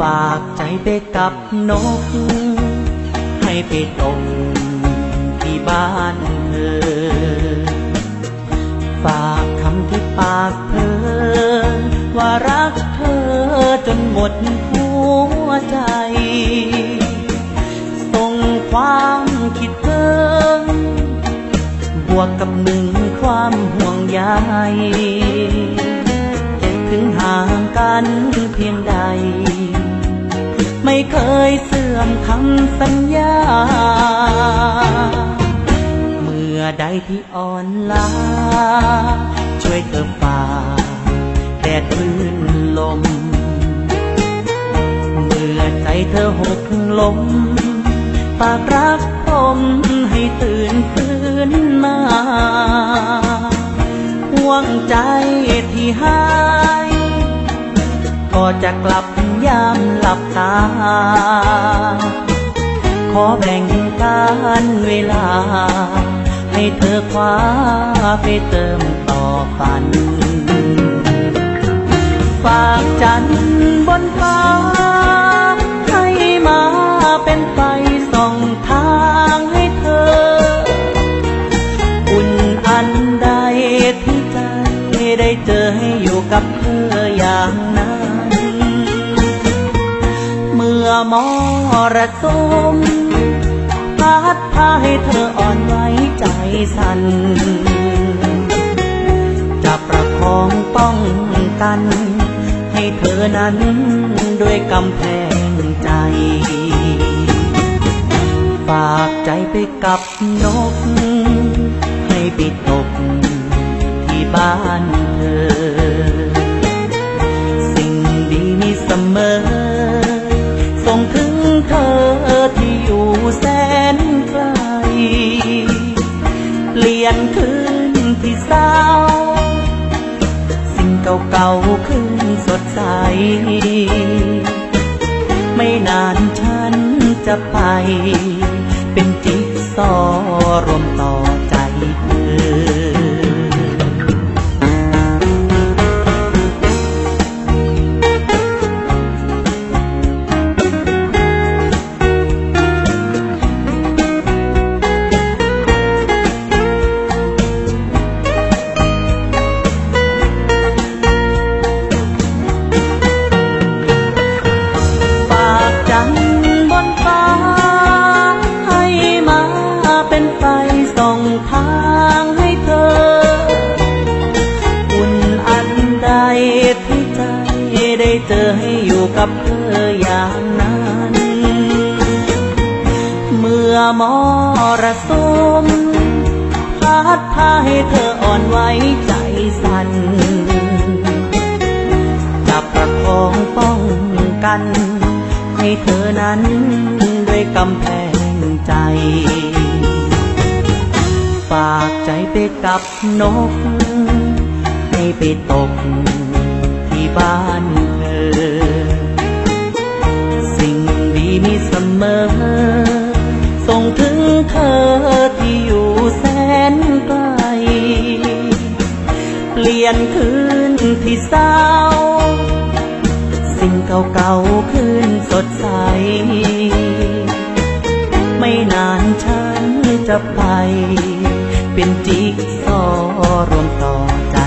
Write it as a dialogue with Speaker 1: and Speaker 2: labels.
Speaker 1: ฝากใจไปกับนก ให้ไปตรงที่บ้านเธอ ฝากคำที่ปากเธอ ว่ารักเธอจนหมดหัวใจ ส่งความคิดถึงบวกกับหนึ่งความห่วงใยถึงห่างกันเพียงใด ไม่เคยเสื่อมคำสัญญา เมื่อใดที่อ่อนล้า ช่วยเธอฝ่าแดดคลื่นลม เมื่อใจเธอหกล้มปากรักผมให้ตื่นคืนมาห่วงใจที่หาย ก็จะกลับ ยามหลับตา ขอแบ่งการเวลา ให้เธอคว้าไปเติมต่อฝัน ฝากจันบนฟ้า ให้มาเป็นไฟส่องทางให้เธอ อุ่นอันใดที่ใจได้เจอให้อยู่กับเธออย่างนั้น อมรสุมพัดพาให้เธออ่อนไหวใจสั่นจะประคองป้องกัน ให้เธอนั้นด้วยกำแพงใจ ฝากใจไปกับนก ให้ไปตกที่บ้านเธอ ลี่ยนคืนที่เศร้า สิ่งเก่าๆขึ้นสดใส ไม่นานฉันจะไป เป็นจิ๊กซอรวมต่อใจ เจอให้อยู่กับเธออย่างนั้น เมื่อมรสุมพัดพาให้เธออ่อนไหวใจสั่นจับประคองป้องกัน ให้เธอนั้นด้วยกำแพงใจ ฝากใจไปกับนกให้ไปตกที่บ้านเธอ สิ่งดีมีเสมอ ส่งถึงเธอที่อยู่แสนไกล เปลี่ยนคืนที่เศร้า สิ่งเก่าๆคืนสดใส ไม่นานฉันจะไป เป็นจิ๊กซอว์รวมต่อใจ